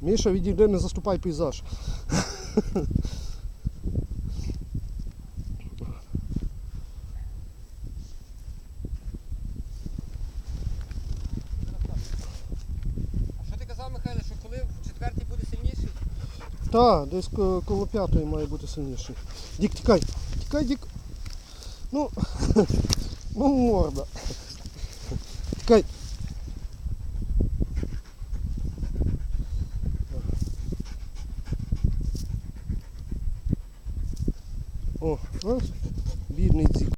Міша, відійди, не заступай пейзаж. Так, десь коло п'ятої має бути сильніший. Дік, тікай. Тікай, дік. Ну, ну морда. Тікай. О, о бідний дзік.